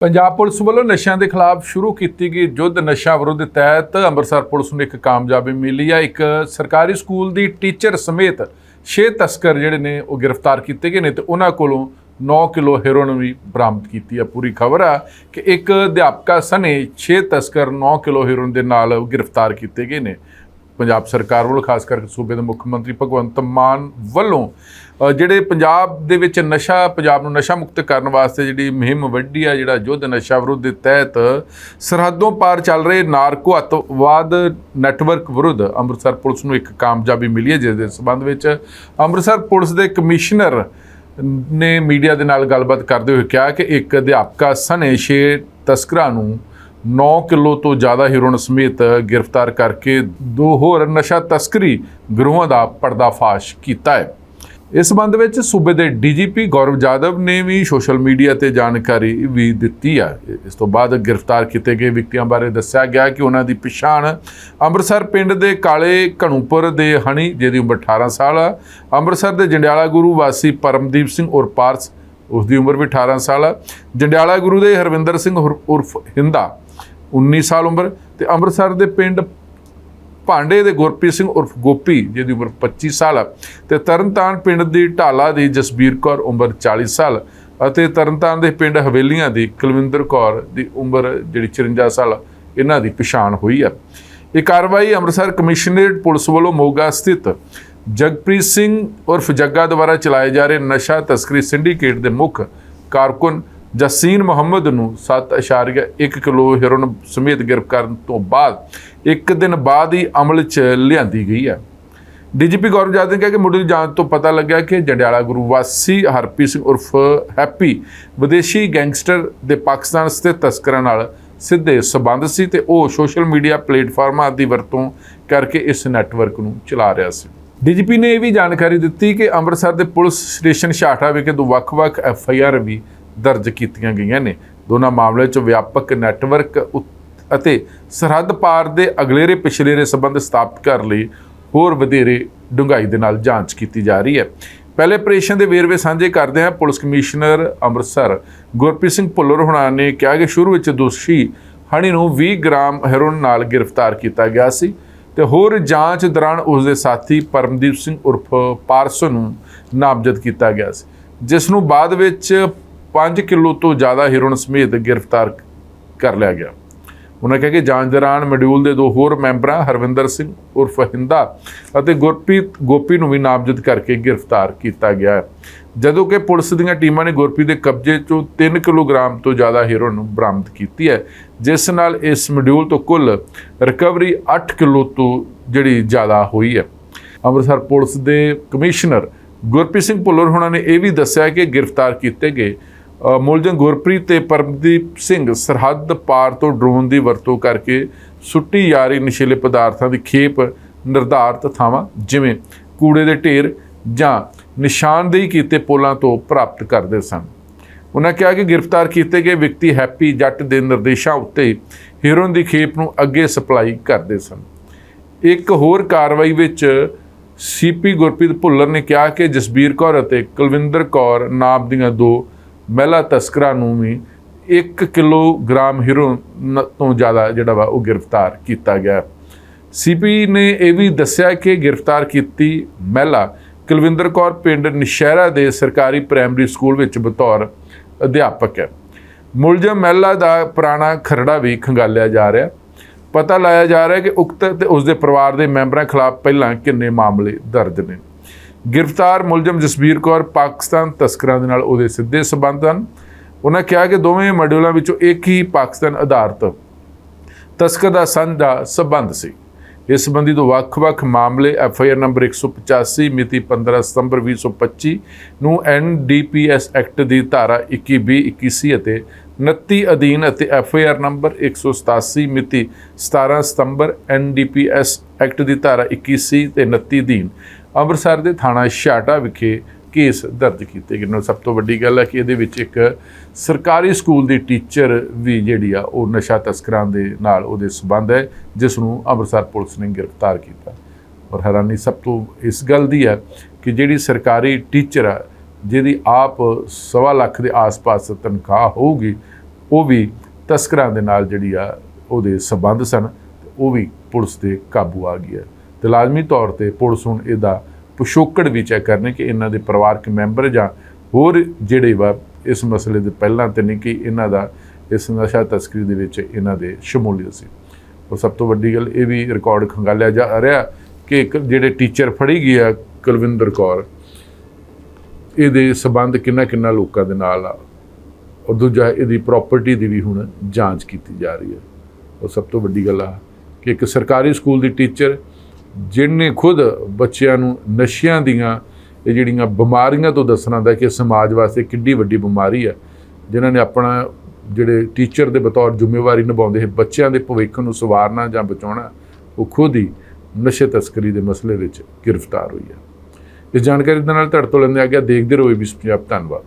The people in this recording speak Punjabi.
ਪੰਜਾਬ ਪੁਲਿਸ ਵੱਲੋਂ ਨਸ਼ਿਆਂ ਦੇ ਖਿਲਾਫ ਸ਼ੁਰੂ ਕੀਤੀ ਗਈ ਯੁੱਧ ਨਸ਼ਾ ਵਿਰੁੱਧ ਤਹਿਤ ਅੰਮ੍ਰਿਤਸਰ ਪੁਲਿਸ ਨੂੰ ਇੱਕ ਕਾਮਯਾਬੀ ਮਿਲੀ ਆ। ਇੱਕ ਸਰਕਾਰੀ ਸਕੂਲ ਦੀ ਟੀਚਰ ਸਮੇਤ 6 ਤਸਕਰ ਜਿਹੜੇ ਨੇ ਉਹ ਗ੍ਰਿਫਤਾਰ ਕੀਤੇ ਗਏ ਨੇ ਤੇ ਉਹਨਾਂ ਕੋਲੋਂ 9 ਕਿਲੋ ਹੈਰੋਇਨ ਵੀ ਬਰਾਮਦ ਕੀਤੀ ਆ। ਪੂਰੀ ਖਬਰ ਆ ਕਿ ਇੱਕ ਅਧਿਆਪਕਾ ਸਣੇ 6 ਤਸਕਰ 9 ਕਿਲੋ ਹੈਰੋਇਨ ਦੇ ਨਾਲ ਗ੍ਰਿਫਤਾਰ ਕੀਤੇ ਗਏ ਨੇ। ਪੰਜਾਬ ਸਰਕਾਰ ਵੱਲੋਂ, ਖਾਸ ਕਰਕੇ ਸੂਬੇ ਦੇ ਮੁੱਖ ਮੰਤਰੀ ਭਗਵੰਤ ਮਾਨ ਵੱਲੋਂ ਜਿਹੜੇ ਪੰਜਾਬ ਦੇ ਵਿੱਚ ਨਸ਼ਾ, ਪੰਜਾਬ ਨੂੰ ਨਸ਼ਾ ਮੁਕਤ ਕਰਨ ਵਾਸਤੇ ਜਿਹੜੀ ਮੁਹਿੰਮ ਵੱਡੀ ਆ, ਜਿਹੜਾ ਯੁੱਧ ਨਸ਼ਾ ਵਿਰੁੱਧ ਦੇ ਤਹਿਤ ਸਰਹੱਦੋਂ ਪਾਰ ਚੱਲ ਰਹੇ ਨਾਰਕੋ ਅੱਤਵਾਦ ਨੈਟਵਰਕ ਵਿਰੁੱਧ ਅੰਮ੍ਰਿਤਸਰ ਪੁਲਿਸ ਨੂੰ ਇੱਕ ਕਾਮਯਾਬੀ ਮਿਲੀ ਹੈ, ਜਿਸ ਦੇ ਸਬੰਧ ਵਿੱਚ ਅੰਮ੍ਰਿਤਸਰ ਪੁਲਿਸ ਦੇ ਕਮਿਸ਼ਨਰ ਨੇ ਮੀਡੀਆ ਦੇ ਨਾਲ ਗੱਲਬਾਤ ਕਰਦੇ ਹੋਏ ਕਿਹਾ ਕਿ ਇੱਕ ਅਧਿਆਪਕਾ ਸਣੇ ਛੇ ਤਸਕਰਾਂ ਨੂੰ 9 ਕਿਲੋ ਤੋਂ ਜ਼ਿਆਦਾ ਹੀਰੋਇਨ ਸਮੇਤ ਗ੍ਰਿਫਤਾਰ ਕਰਕੇ ਦੋ ਹੋਰ ਨਸ਼ਾ ਤਸਕਰੀ ਗਰੋਹਾਂ ਦਾ ਪਰਦਾਫਾਸ਼ ਕੀਤਾ ਹੈ। ਇਸ ਸੰਬੰਧ ਵਿੱਚ ਸੂਬੇ ਦੇ ਡੀਜੀਪੀ ਗੌਰਵ ਜਾਦਵ ਨੇ ਵੀ ਸੋਸ਼ਲ ਮੀਡੀਆ ਤੇ ਜਾਣਕਾਰੀ ਵੀ ਦਿੱਤੀ ਆ। ਇਸ ਤੋਂ ਬਾਅਦ ਗ੍ਰਿਫਤਾਰ ਕੀਤੇ ਗਏ ਵਿਅਕਤੀਆਂ ਬਾਰੇ ਦੱਸਿਆ ਗਿਆ ਕਿ ਉਹਨਾਂ ਦੀ ਪਛਾਣ ਅੰਮ੍ਰਿਤਸਰ ਪਿੰਡ ਦੇ ਕਾਲੇ ਘਣੂਪੁਰ ਦੇ ਹਣੀ, ਜਿਹਦੀ ਉਮਰ 18 ਸਾਲ ਆ, ਅੰਮ੍ਰਿਤਸਰ ਦੇ ਜੰਡਿਆਲਾ ਗੁਰੂ ਵਾਸੀ ਪਰਮਦੀਪ ਸਿੰਘ ਉਰ ਪਾਰਸ ਉਸ ਦੀ ਉਮਰ ਵੀ 18 ਸਾਲ ਆ, ਜੰਡਿਆਲਾ ਗੁਰੂ ਦੇ ਹਰਵਿੰਦਰ ਸਿੰਘ ਹੁਰ- ਉਰਫ ਹਿੰਦਾ। 19 ਸਾਲ ਉਮਰ ਤੇ ਅੰਮ੍ਰਿਤਸਰ ਦੇ ਪਿੰਡ ਭਾਂਡੇ ਦੇ ਗੁਰਪ੍ਰੀਤ ਸਿੰਘ ਉਰਫ ਗੋਪੀ, ਜਿਹਦੀ ਉਮਰ 25 ਸਾਲ ਆ, ਤੇ ਤਰਨਤਾਰਨ ਪਿੰਡ ਦੀ ਢਾਲਾ ਦੀ ਜਸਬੀਰ ਕੌਰ ਉਮਰ 40 ਸਾਲ ਅਤੇ ਤਰਨਤਾਰਨ ਦੇ ਪਿੰਡ ਹਵੇਲੀਆਂ ਦੀ ਕੁਲਵਿੰਦਰ ਕੌਰ ਦੀ ਉਮਰ ਜਿਹੜੀ 54 ਸਾਲ ਇਹਨਾਂ ਦੀ ਪਛਾਣ ਹੋਈ ਆ। ਇਹ ਕਾਰਵਾਈ ਅੰਮ੍ਰਿਤਸਰ ਕਮਿਸ਼ਨਰੇਟ ਪੁਲਿਸ ਵੱਲੋਂ ਮੋਗਾ ਸਥਿਤ ਜਗਪ੍ਰੀਤ ਸਿੰਘ ਉਰਫ ਜੱਗਾ ਦੁਆਰਾ ਚਲਾਏ ਜਾ ਰਹੇ ਨਸ਼ਾ ਤਸਕਰੀ ਸਿੰਡੀਕੇਟ ਦੇ ਮੁੱਖ ਕਾਰਕੁਨ ਜਸੀਨ ਮੁਹੰਮਦ ਨੂੰ 7.1 ਕਿਲੋ ਹੈਰੋਇਨ ਸਮੇਤ ਗ੍ਰਿਫਤਾਰ ਕਰਨ ਤੋਂ ਬਾਅਦ ਇੱਕ ਦਿਨ ਬਾਅਦ ਹੀ ਅਮਲ 'ਚ ਲਿਆਂਦੀ ਗਈ ਹੈ। ਡੀਜੀਪੀ ਗੌਰਵ ਜਾਦਵ ਨੇ ਕਿਹਾ ਕਿ ਮੁੱਢਲੀ ਜਾਂਚ ਤੋਂ ਪਤਾ ਲੱਗਿਆ ਕਿ ਜੰਡਿਆਲਾ ਗੁਰੂ ਵਾਸੀ ਹਰਪ੍ਰੀਤ ਸਿੰਘ ਉਰਫ ਹੈਪੀ ਵਿਦੇਸ਼ੀ ਗੈਂਗਸਟਰ ਦੇ ਪਾਕਿਸਤਾਨ ਸਥਿਤ ਤਸਕਰਾਂ ਨਾਲ ਸਿੱਧੇ ਸਬੰਧ ਸੀ ਤੇ ਉਹ ਸੋਸ਼ਲ ਮੀਡੀਆ ਪਲੇਟਫਾਰਮਾਂ ਦੀ ਵਰਤੋਂ ਕਰਕੇ ਇਸ ਨੈਟਵਰਕ ਨੂੰ ਚਲਾ ਰਿਹਾ ਸੀ। ਡੀਜੀਪੀ ਨੇ ਇਹ ਵੀ ਜਾਣਕਾਰੀ ਦਿੱਤੀ ਕਿ ਅੰਮ੍ਰਿਤਸਰ ਦੇ ਪੁਲਿਸ ਸਟੇਸ਼ਨ ਛਾਟਾ ਵਿਖੇ ਦੋ ਵੱਖ-ਵੱਖ ਐਫ ਆਈ ਆਰ ਵੀ ਦਰਜ ਕੀਤੀਆਂ ਗਈਆਂ ਨੇ। ਦੋਨਾਂ ਮਾਮਲਿਆਂ 'ਚ ਵਿਆਪਕ ਨੈਟਵਰਕ ਉਤ- ਅਤੇ ਸਰਹੱਦ ਪਾਰ ਦੇ ਅਗਲੇਰੇ ਪਿਛਲੇਰੇ ਸੰਬੰਧ ਸਥਾਪਿਤ ਕਰਨ ਲਈ ਹੋਰ ਵਧੇਰੇ ਡੂੰਘਾਈ ਦੇ ਨਾਲ ਜਾਂਚ ਕੀਤੀ ਜਾ ਰਹੀ ਹੈ। ਪਹਿਲੇ ਆਪਰੇਸ਼ਨ ਦੇ ਵੇਰਵੇ ਸਾਂਝੇ ਕਰਦੇ ਹਾਂ ਪੁਲਿਸ ਕਮਿਸ਼ਨਰ ਅੰਮ੍ਰਿਤਸਰ ਗੁਰਪ੍ਰੀਤ ਸਿੰਘ ਭੁੱਲਰ ਹੁਣਾ ਨੇ ਕਿਹਾ ਕਿ ਸ਼ੁਰੂ ਵਿੱਚ ਦੋਸ਼ੀ ਹਣੀ ਨੂੰ 20 ਗ੍ਰਾਮ ਹੈਰੋਇਨ ਨਾਲ ਗ੍ਰਿਫਤਾਰ ਕੀਤਾ ਗਿਆ ਸੀ ਤੇ ਹੋਰ ਜਾਂਚ ਦੌਰਾਨ ਉਸ ਦੇ ਸਾਥੀ ਪਰਮਦੀਪ ਸਿੰਘ ਉਰਫ ਪਾਰਸੋ ਨੂੰ ਨਾਮਜ਼ਦ ਕੀਤਾ ਗਿਆ ਸੀ। ਜਿਸ ਨੂੰ ਬਾਅਦ ਵਿੱਚ 5 ਕਿਲੋ ਤੋਂ ਜ਼ਿਆਦਾ ਹੈਰੋਇਨ ਸਮੇਤ ਗ੍ਰਿਫਤਾਰ ਕਰ ਲਿਆ ਗਿਆ। ਉਹਨਾਂ ਕਿਹਾ ਕਿ ਜਾਂਚ ਦੌਰਾਨ ਮੋਡਿਊਲ ਦੇ ਦੋ ਹੋਰ ਮੈਂਬਰਾਂ, ਹਰਵਿੰਦਰ ਸਿੰਘ ਉਰਫ ਹਿੰਦਾ ਅਤੇ ਗੁਰਪ੍ਰੀਤ, ਗੋਪੀ ਨੂੰ ਵੀ ਨਾਮਜ਼ਦ ਕਰਕੇ ਗ੍ਰਿਫਤਾਰ ਕੀਤਾ ਗਿਆ ਹੈ। ਜਦੋਂ ਕਿ ਪੁਲਿਸ ਦੀਆਂ ਟੀਮਾਂ ਨੇ ਗੁਰਪ੍ਰੀਤ ਦੇ ਕਬਜ਼ੇ 'ਚੋਂ 3 ਕਿਲੋਗ੍ਰਾਮ ਤੋਂ ਜ਼ਿਆਦਾ ਹੈਰੋਇਨ ਬਰਾਮਦ ਕੀਤੀ ਹੈ, ਜਿਸ ਨਾਲ ਇਸ ਮੋਡਿਊਲ ਤੋਂ ਕੁੱਲ ਰਿਕਵਰੀ 8 ਕਿਲੋ ਤੋਂ ਜਿਹੜੀ ਜ਼ਿਆਦਾ ਹੋਈ ਹੈ। ਅੰਮ੍ਰਿਤਸਰ ਪੁਲਿਸ ਦੇ ਕਮਿਸ਼ਨਰ ਗੁਰਪ੍ਰੀਤ ਸਿੰਘ ਭੁੱਲਰ ਹੁਣਾਂ ਨੇ ਇਹ ਵੀ ਦੱਸਿਆ ਕਿ ਗ੍ਰਿਫਤਾਰ ਕੀਤੇ ਗਏ ਮੁਲਜ਼ਮ ਗੁਰਪ੍ਰੀਤ ਤੇ ਪਰਮਦੀਪ ਸਿੰਘ ਸਰਹੱਦ ਪਾਰ ਤੋਂ ਡਰੋਨ ਦੀ ਵਰਤੋਂ ਕਰਕੇ ਸੁੱਟੀ ਜਾ ਰਹੀ ਨਸ਼ੀਲੇ ਪਦਾਰਥਾਂ ਦੀ ਖੇਪ ਨਿਰਧਾਰਤ ਥਾਵਾਂ, ਜਿਵੇਂ ਕੂੜੇ ਦੇ ਢੇਰ ਜਾਂ ਨਿਸ਼ਾਨਦੇਹੀ ਕੀਤੇ ਪੋਲਾਂ ਤੋਂ ਪ੍ਰਾਪਤ ਕਰਦੇ ਸਨ। ਉਹਨਾਂ ਕਿਹਾ ਕਿ ਗ੍ਰਿਫਤਾਰ ਕੀਤੇ ਗਏ ਵਿਅਕਤੀ ਹੈਪੀ ਜੱਟ ਦੇ ਨਿਰਦੇਸ਼ਾਂ ਉੱਤੇ ਹੀਰੋਇਨ ਦੀ ਖੇਪ ਨੂੰ ਅੱਗੇ ਸਪਲਾਈ ਕਰਦੇ ਸਨ। ਇੱਕ ਹੋਰ ਕਾਰਵਾਈ ਵਿੱਚ ਸੀਪੀ ਗੁਰਪ੍ਰੀਤ ਭੁੱਲਰ ਨੇ ਕਿਹਾ ਕਿ ਜਸਬੀਰ ਕੌਰ ਅਤੇ ਕੁਲਵਿੰਦਰ ਕੌਰ ਨਾਮ ਦੀਆਂ ਦੋ ਮਹਿਲਾ ਤਸਕਰਾਂ ਨੂੰ ਵੀ 1 ਕਿਲੋਗ੍ਰਾਮ ਹੀਰੋਇਨ ਤੋਂ ਜ਼ਿਆਦਾ ਜਿਹੜਾ ਵਾ ਉਹ ਗ੍ਰਿਫਤਾਰ ਕੀਤਾ ਗਿਆ ਸੀਪੀ ਨੇ ਇਹ ਵੀ ਦੱਸਿਆ ਕਿ ਗ੍ਰਿਫਤਾਰ ਕੀਤੀ ਮਹਿਲਾ ਕੁਲਵਿੰਦਰ ਕੌਰ ਪਿੰਡ ਨਸ਼ਹਿਰਾ ਦੇ ਸਰਕਾਰੀ ਪ੍ਰਾਇਮਰੀ ਸਕੂਲ ਵਿੱਚ ਬਤੌਰ ਅਧਿਆਪਕ ਹੈ। ਮੁਲਜ਼ਮ ਮਹਿਲਾ ਦਾ ਪੁਰਾਣਾ ਖਰੜਾ ਵੀ ਖੰਗਾਲਿਆ ਜਾ ਰਿਹਾ ਪਤਾ ਲਾਇਆ ਜਾ ਰਿਹਾ ਕਿ ਉਕਤ ਤੇ ਉਸ ਦੇ ਪਰਿਵਾਰ ਦੇ ਮੈਂਬਰਾਂ ਖਿਲਾਫ ਪਹਿਲਾਂ ਕਿੰਨੇ ਮਾਮਲੇ ਦਰਜ ਨੇ। ਗ੍ਰਿਫਤਾਰ ਮੁਲਜ਼ਮ ਜਸਬੀਰ ਕੌਰ ਪਾਕਿਸਤਾਨ ਤਸਕਰਾਂ ਦੇ ਨਾਲ ਉਹਦੇ ਸਿੱਧੇ ਸਬੰਧ ਹਨ। ਉਹਨਾਂ ਕਿਹਾ ਕਿ ਦੋਵੇਂ ਮੋਡਿਊਲਾਂ ਵਿੱਚੋਂ ਇੱਕ ਹੀ ਪਾਕਿਸਤਾਨ ਆਧਾਰਿਤ ਤਸਕਰ ਦਾ ਸਾਂਝਾ ਸਬੰਧ ਸੀ। ਇਸ ਸੰਬੰਧੀ ਤੋਂ ਵੱਖ-ਵੱਖ ਮਾਮਲੇ ਐਫ ਆਈ ਆਰ ਨੰਬਰ 185 ਮਿਤੀ 15 ਸਤੰਬਰ 2025 ਨੂੰ N D P NDPS act ਦੀ ਧਾਰਾ 21 21 ਅਤੇ 29 ਅਧੀਨ ਅਤੇ ਐਫ ਆਈ ਆਰ ਨੰਬਰ 187 ਮਿਤੀ 17 ਸਤੰਬਰ N D P NDPS act ਦੀ ਧਾਰਾ 21 ਤੇ 29 ਅਧੀਨ ਅੰਮ੍ਰਿਤਸਰ ਦੇ ਥਾਣਾ ਛਾਟਾ ਵਿਖੇ ਕੇਸ ਦਰਜ ਕੀਤੇ ਗਏ ਨੇ। ਸਭ ਤੋਂ ਵੱਡੀ ਗੱਲ ਹੈ ਕਿ ਇਹਦੇ ਵਿੱਚ ਇੱਕ ਸਰਕਾਰੀ ਸਕੂਲ ਦੀ ਟੀਚਰ ਵੀ ਜਿਹੜੀ ਆ, ਉਹ ਨਸ਼ਾ ਤਸਕਰਾਂ ਦੇ ਨਾਲ ਉਹਦੇ ਸਬੰਧ ਹੈ, ਜਿਸ ਨੂੰ ਅੰਮ੍ਰਿਤਸਰ ਪੁਲਿਸ ਨੇ ਗ੍ਰਿਫਤਾਰ ਕੀਤਾ। ਔਰ ਹੈਰਾਨੀ ਸਭ ਤੋਂ ਇਸ ਗੱਲ ਦੀ ਹੈ ਕਿ ਜਿਹੜੀ ਸਰਕਾਰੀ ਟੀਚਰ ਆ, ਜਿਹਦੀ ਆਪ ਸਵਾ ਲੱਖ ਦੇ ਆਸ-ਪਾਸ ਤਨਖਾਹ ਹੋਊਗੀ, ਉਹ ਵੀ ਤਸਕਰਾਂ ਦੇ ਨਾਲ ਜਿਹੜੀ ਆ, ਉਹਦੇ ਸਬੰਧ ਸਨ ਉਹ ਵੀ ਪੁਲਿਸ ਦੇ ਕਾਬੂ ਆ ਗਈ ਹੈ। ਤੇ ਲਾਜ਼ਮੀ ਤੌਰ ਤੇ ਪੁਲਿਸ ਹੁਣ ਇਹਦਾ ਪਿਛੋਕੜ ਵੀ ਚੈੱਕ ਕਰਨੇ ਕਿ ਇਹਨਾਂ ਦੇ ਪਰਿਵਾਰਕ ਮੈਂਬਰ ਜਾਂ ਹੋਰ ਜਿਹੜੇ ਵਾ ਇਸ ਮਸਲੇ ਦੇ ਪਹਿਲਾਂ ਤੇ ਨਹੀਂ ਕਿ ਇਹਨਾਂ ਦਾ ਇਸ ਨਸ਼ਾ ਤਸਕਰੀ ਦੇ ਵਿੱਚ ਇਹਨਾਂ ਦੇ ਸ਼ਮੂਲੀਅਤ ਸੀ। ਔਰ ਸਭ ਤੋਂ ਵੱਡੀ ਗੱਲ ਇਹ ਵੀ ਰਿਕਾਰਡ ਖੰਗਾਲਿਆ ਜਾ ਰਿਹਾ ਕਿ ਇੱਕ ਜਿਹੜੇ ਟੀਚਰ ਫੜੀ ਗਈ ਆ ਕੁਲਵਿੰਦਰ ਕੌਰ, ਇਹਦੇ ਸਬੰਧ ਕਿੰਨਾ ਕਿੰਨਾ ਲੋਕਾਂ ਦੇ ਨਾਲ ਆ ਔਰ ਦੂਜਾ ਇਹਦੀ ਪ੍ਰਾਪਰਟੀ ਦੀ ਵੀ ਹੁਣ ਜਾਂਚ ਕੀਤੀ ਜਾ ਰਹੀ ਹੈ। ਔਰ ਸਭ ਤੋਂ ਵੱਡੀ ਗੱਲ ਆ ਕਿ ਇੱਕ ਸਰਕਾਰੀ ਸਕੂਲ ਦੀ ਟੀਚਰ ਜਿਹਨੇ ਖੁਦ ਬੱਚਿਆਂ ਨੂੰ ਨਸ਼ਿਆਂ ਦੀਆਂ ਇਹ ਜਿਹੜੀਆਂ ਬਿਮਾਰੀਆਂ ਤੋਂ ਦੱਸਣਾ ਦਾ ਕਿ ਸਮਾਜ ਵਾਸਤੇ ਕਿੰਨੀ ਵੱਡੀ ਬਿਮਾਰੀ ਆ, ਜਿਨ੍ਹਾਂ ਨੇ ਆਪਣਾ ਜਿਹੜੇ ਟੀਚਰ ਦੇ ਬਤੌਰ ਜ਼ਿੰਮੇਵਾਰੀ ਨਿਭਾਉਂਦੇ ਹੈ ਬੱਚਿਆਂ ਦੇ ਭਵਿੱਖ ਨੂੰ ਸਵਾਰਨਾ ਜਾਂ ਬਚਾਉਣਾ, ਉਹ ਖੁਦ ਹੀ ਨਸ਼ੇ ਤਸਕਰੀ ਦੇ ਮਸਲੇ ਵਿੱਚ ਗ੍ਰਿਫਤਾਰ ਹੋਈ ਹੈ ਇਸ ਜਾਣਕਾਰੀ ਦੇ ਨਾਲ ਤੁਹਾਡੇ ਤੋਂ ਲੈਂਦੇ ਆ ਗਿਆ, ਦੇਖਦੇ ਰਹੋ ਏਬੀਸੀ ਪੰਜਾਬ ਧੰਨਵਾਦ।